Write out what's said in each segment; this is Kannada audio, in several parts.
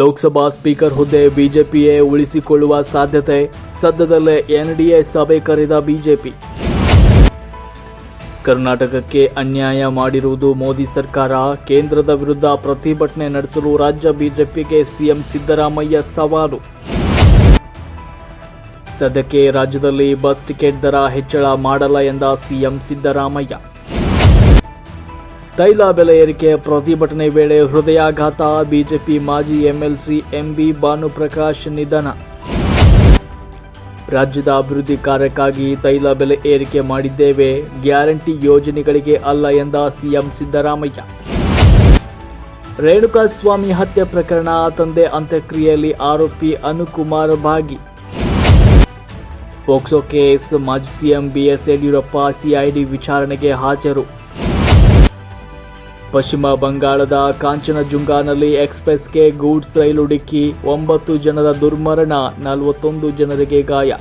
ಲೋಕಸಭಾ ಸ್ಪೀಕರ್ ಹುದ್ದೆ ಬಿಜೆಪಿಯೇ ಉಳಿಸಿಕೊಳ್ಳುವ ಸಾಧ್ಯತೆ ಸದ್ಯದಲ್ಲೇ ಎನ್ಡಿಎ ಸಭೆ ಕರೆದ ಬಿಜೆಪಿ. ಕರ್ನಾಟಕಕ್ಕೆ ಅನ್ಯಾಯ ಮಾಡಿರುವುದು ಮೋದಿ ಸರ್ಕಾರ. ಕೇಂದ್ರದ ವಿರುದ್ಧ ಪ್ರತಿಭಟನೆ ನಡೆಸಲು ರಾಜ್ಯ ಬಿಜೆಪಿಗೆ ಸಿಎಂ ಸಿದ್ದರಾಮಯ್ಯ ಸವಾಲು. ಸದ್ಯಕ್ಕೆ ರಾಜ್ಯದಲ್ಲಿ ಬಸ್ ಟಿಕೆಟ್ ದರ ಹೆಚ್ಚಳ ಮಾಡಲ್ಲ ಎಂದ ಸಿಎಂ ಸಿದ್ದರಾಮಯ್ಯ. ತೈಲ ಬೆಲೆ ಏರಿಕೆ ಪ್ರತಿಭಟನೆ ವೇಳೆ ಹೃದಯಾಘಾತ, ಬಿಜೆಪಿ ಮಾಜಿ ಎಂಎಲ್ಸಿ ಎಂಬಿ ಭಾನುಪ್ರಕಾಶ್ ನಿಧನ. ರಾಜ್ಯದ ಅಭಿವೃದ್ಧಿ ಕಾರ್ಯಕ್ಕಾಗಿ ತೈಲ ಬೆಲೆ ಏರಿಕೆ ಮಾಡಿದ್ದೇವೆ, ಗ್ಯಾರಂಟಿ ಯೋಜನೆಗಳಿಗೆ ಅಲ್ಲ ಎಂದ ಸಿಎಂ ಸಿದ್ದರಾಮಯ್ಯ. ರೇಣುಕಾಸ್ವಾಮಿ ಹತ್ಯೆ ಪ್ರಕರಣ, ತಂದೆ ಅಂತ್ಯಕ್ರಿಯೆಯಲ್ಲಿ ಆರೋಪಿ ಅನುಕುಮಾರ್ ಭಾಗಿ. ಪೋಕ್ಸೋ ಕೇಸ್, ಮಾಜಿ ಸಿಎಂ ಬಿಎಸ್ ಯಡಿಯೂರಪ್ಪ, ಸಿಐಡಿ ವಿಚಾರಣೆಗೆ ಹಾಜರು. ಪಶ್ಚಿಮ ಬಂಗಾಳದ ಕಾಂಚನಜುಂಗಾನಲ್ಲಿ ಎಕ್ಸ್ಪ್ರೆಸ್ಗೆ ಗೂಡ್ಸ್ ರೈಲು ಡಿಕ್ಕಿ, ಒಂಬತ್ತು ಜನರ ದುರ್ಮರಣ, ನಲವತ್ತೊಂದು ಜನರಿಗೆ ಗಾಯ.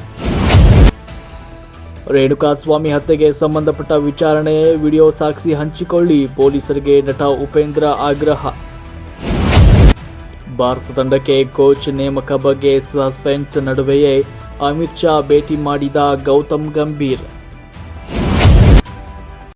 ರೇಣುಕಾಸ್ವಾಮಿ ಹತ್ಯೆಗೆ ಸಂಬಂಧಪಟ್ಟ ವಿಚಾರಣೆ, ವಿಡಿಯೋ ಸಾಕ್ಷಿ ಹಂಚಿಕೊಳ್ಳಿ, ಪೊಲೀಸರಿಗೆ ನಟ ಉಪೇಂದ್ರ ಆಗ್ರಹ. ಭಾರತ ತಂಡಕ್ಕೆ ಕೋಚ್ ನೇಮಕ ಬಗ್ಗೆ ಸಸ್ಪೆನ್ಸ್ ನಡುವೆಯೇ ಅಮಿತ್ ಶಾ ಭೇಟಿ ಮಾಡಿದ ಗೌತಮ್ ಗಂಭೀರ್.